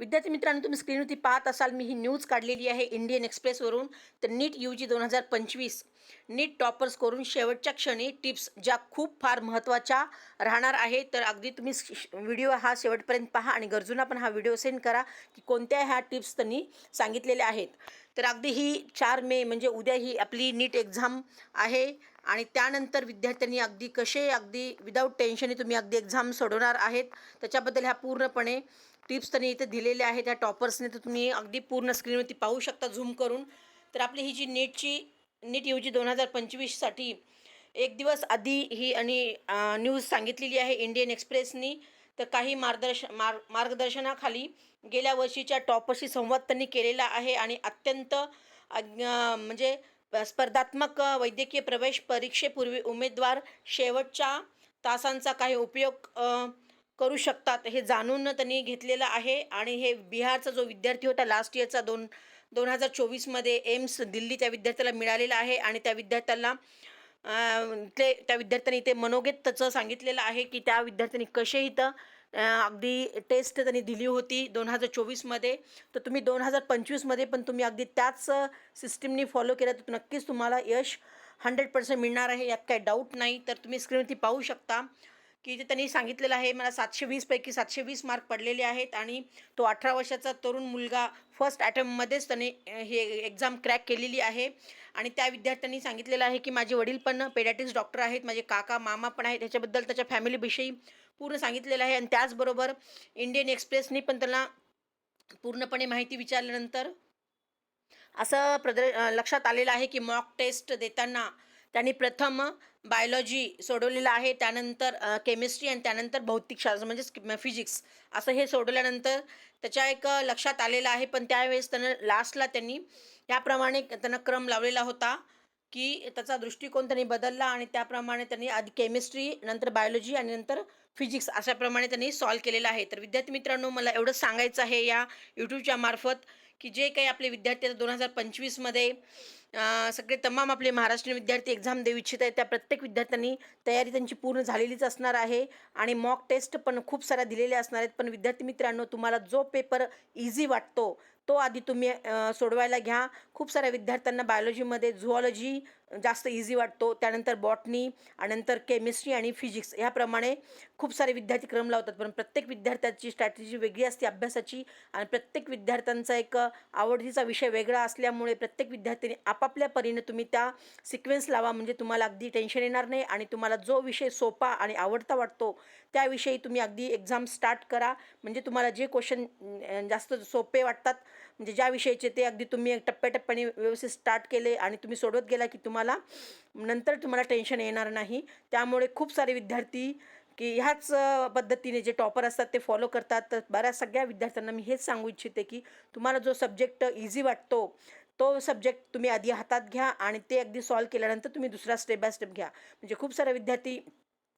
विद्यार्थी मित्रांनो तुम्ही स्क्रीनवरती पाहत असाल मी ही न्यूज काढलेली आहे इंडियन एक्सप्रेसवरून तर नीट यू जी दोन हजार पंचवीस. नीट टॉपर्स करून शेवटच्या क्षणी टिप्स ज्या खूप फार महत्त्वाच्या राहणार आहे तर अगदी तुम्ही व्हिडिओ हा शेवटपर्यंत पहा आणि गरजूंना पण हा व्हिडिओ सेंड करा की कोणत्या ह्या टिप्स त्यांनी सांगितलेल्या आहेत. तर अगदी ही चार मे म्हणजे उद्या ही आपली नीट एक्झाम आहे आणि त्यानंतर विद्यार्थ्यांनी अगदी कसे अगदी विदाऊट टेन्शनही तुम्ही अगदी एक्झाम सोडवणार आहेत त्याच्याबद्दल ह्या पूर्णपणे टिप्स त्यांनी इथे दिलेल्या आहेत. त्या टॉपर्सने तर तुम्ही अगदी पूर्ण स्क्रीनवरती पाहू शकता झूम करून. तर आपली ही जी नीटची नीट यू जी दोन हजार पंचवीससाठी एक दिवस आधी ही आणि न्यूज सांगितलेली आहे इंडियन एक्सप्रेसनी तर काही मार्गदर्श मार्ग मार्गदर्शनाखाली गेल्या वर्षीच्या टॉपरशी संवाद त्यांनी केलेला आहे आणि अत्यंत अज्ञ- म्हणजे स्पर्धात्मक वैद्यकीय प्रवेश परीक्षेपूर्वी उमेदवार शेवटच्या तासांचा काही उपयोग करू शकतात. हे जाणून त्यांनी घेतलेलं आहे. आणि हे बिहारचा जो विद्यार्थी होता लास्ट इयरचा दोन दोन हजार चोवीसमध्ये एम्स दिल्ली त्या विद्यार्थ्याला मिळालेला आहे. आणि त्या विद्यार्थ्याला ते त्या विद्यार्थ्यांनी ते मनोगत त्याचं सांगितलेलं आहे की त्या विद्यार्थ्यांनी कसे इथं अगदी टेस्ट त्यांनी दिली होती दोन हजार चोवीसमध्ये तर तुम्ही दोन हजार पंचवीसमध्ये पण तुम्ही अगदी त्याच सिस्टीमनी फॉलो केलं तर नक्कीच तुम्हाला यश हंड्रेड पर्सेंट मिळणार आहे. यात काही डाऊट नाही. तर तुम्ही स्क्रीनवरती पाहू शकता. की जे त्यांनी सांगितलेलं आहे मला सातशे वीसपैकी सातशे वीस मार्क पडलेले आहेत आणि तो अठरा वर्षाचा तरुण मुलगा फर्स्ट ॲटममध्येच त्याने हे एक्झाम क्रॅक केलेली आहे. आणि त्या विद्यार्थ्यांनी सांगितलेलं आहे की माझे वडील पण पेडॅटिक्स डॉक्टर आहेत माझे काका मामा पण आहेत त्याच्याबद्दल त्याच्या फॅमिलीविषयी पूर्ण सांगितलेलं आहे. आणि त्याचबरोबर इंडियन एक्सप्रेसनी पण त्यांना पूर्णपणे माहिती विचारल्यानंतर असं प्रदर लक्षात आलेलं आहे की मॉक टेस्ट देताना त्यांनी प्रथम बायोलॉजी सोडवलेलं आहे. त्यानंतर केमिस्ट्री आणि त्यानंतर भौतिकशास्त्र म्हणजेच फिजिक्स असं हे सोडवल्यानंतर त्याच्या एक लक्षात आलेलं आहे. पण त्यावेळेस त्यानं लास्टला त्यांनी त्याप्रमाणे त्यांना क्रम लावलेला होता की त्याचा दृष्टिकोन त्यांनी बदलला आणि त्याप्रमाणे त्यांनी आधी केमिस्ट्री नंतर बायोलॉजी आणि नंतर फिजिक्स अशाप्रमाणे त्यांनी सॉल्व केलेलं आहे. तर विद्यार्थी मित्रांनो मला एवढंच सांगायचं आहे या यूट्यूबच्या मार्फत की जे काही आपले विद्यार्थी आता दोन हजार पंचवीसमध्ये सगळे तमाम आपले महाराष्ट्रीयन विद्यार्थी एक्झाम देऊ इच्छित आहेत. त्या प्रत्येक विद्यार्थ्यांनी तयारी त्यांची पूर्ण झालेलीच असणार आहे आणि मॉक टेस्ट पण खूप साऱ्या दिलेल्या असणार आहेत. पण विद्यार्थी मित्रांनो तुम्हाला जो पेपर इझी वाटतो तो आधी तुम्ही सोडवायला घ्या. खूप साऱ्या विद्यार्थ्यांना बायोलॉजीमध्ये झुऑलॉजी जास्त इझी वाटतो. त्यानंतर बॉटनी आणि नंतर केमिस्ट्री आणि फिजिक्स ह्याप्रमाणे खूप सारे विद्यार्थी क्रम लावतात. पण प्रत्येक विद्यार्थ्याची स्ट्रॅटेजी वेगळी असते अभ्यासाची आणि प्रत्येक विद्यार्थ्यांचा एक आवडीचा विषय वेगळा असल्यामुळे प्रत्येक विद्यार्थ्यांनी आपापल्या परीने तुम्ही त्या सिक्वेन्स लावा म्हणजे तुम्हाला अगदी टेन्शन येणार नाही आणि तुम्हाला जो विषय सोपा आणि आवडता वाटतो त्याविषयी तुम्ही अगदी एक्झाम स्टार्ट करा. म्हणजे तुम्हाला जे क्वेश्चन जास्त सोपे वाटतात म्हणजे ज्या विषयाचे ते अगदी तुम्ही टप्प्याटप्प्याने व्यवस्थित स्टार्ट केले आणि तुम्ही सोडवत गेला की तुम्हाला नंतर तुम्हाला टेन्शन येणार नाही. त्यामुळे खूप सारे विद्यार्थी की ह्याच पद्धतीने जे टॉपर असतात ते फॉलो करतात. तर बऱ्याच सगळ्या विद्यार्थ्यांना मी हेच सांगू इच्छिते की तुम्हाला जो सब्जेक्ट इझी वाटतो तो सब्जेक्ट तुम्ही आधी हातात घ्या आणि ते अगदी सॉल्व केल्यानंतर तुम्ही दुसरा स्टेप बाय स्टेप घ्या. म्हणजे खूप सारे विद्यार्थी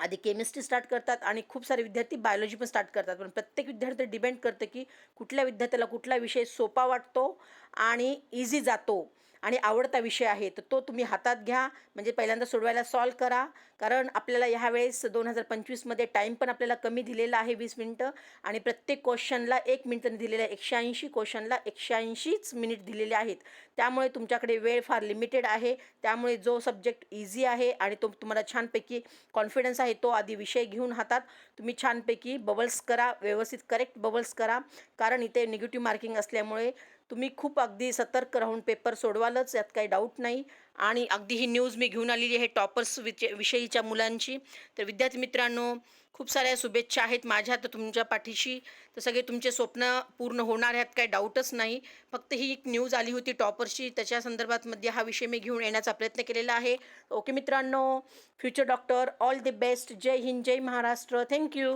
आधी केमिस्ट्री स्टार्ट करतात आणि खूप सारे विद्यार्थी बायोलॉजी पण स्टार्ट करतात. पण प्रत्येक विद्यार्थी डिपेंड करतं की कुठल्या विद्यार्थ्याला कुठला विषय सोपा वाटतो आणि इझी जातो. आणि आवडता विषय आहे तर तो तुम्ही हातात घ्या. म्हणजे पहिल्यांदा सोडवायला सॉल्व करा. कारण आपल्याला ह्या वेळेस दोन हजार पंचवीसमध्ये टाईम पण आपल्याला कमी दिलेला आहे वीस मिनटं. आणि प्रत्येक क्वेश्चनला एक मिनटं दिलेल्या आहे एकशे ऐंशी क्वेश्चनला एकशे ऐंशीच मिनिट दिलेले आहेत. त्यामुळे तुमच्याकडे वेळ फार लिमिटेड आहे. त्यामुळे जो सब्जेक्ट इझी आहे आणि तो तुम्हाला छानपैकी कॉन्फिडन्स आहे तो आधी विषय घेऊन हातात तुम्ही छानपैकी बबल्स करा. व्यवस्थित करेक्ट बबल्स करा. कारण इथे निगेटिव्ह मार्किंग असल्यामुळे तुम्ही खूप अगदी सतर्क राहून पेपर सोडवालच यात काही डाऊट नाही. आणि अगदी ही न्यूज मी घेऊन आलेली आहे टॉपर्स विचे विषयीच्या मुलांची. तर विद्यार्थी मित्रांनो खूप साऱ्या शुभेच्छा आहेत माझ्या तर तुमच्या पाठीशी. तर सगळे तुमचे स्वप्न पूर्ण होणार ह्यात काही डाऊटच नाही. फक्त ही एक न्यूज आली होती टॉपर्सची त्याच्या संदर्भात मध्ये हा विषय मी घेऊन येण्याचा प्रयत्न केलेला आहे. ओके मित्रांनो future doctor all the best जय हिंद जय महाराष्ट्र. Thank you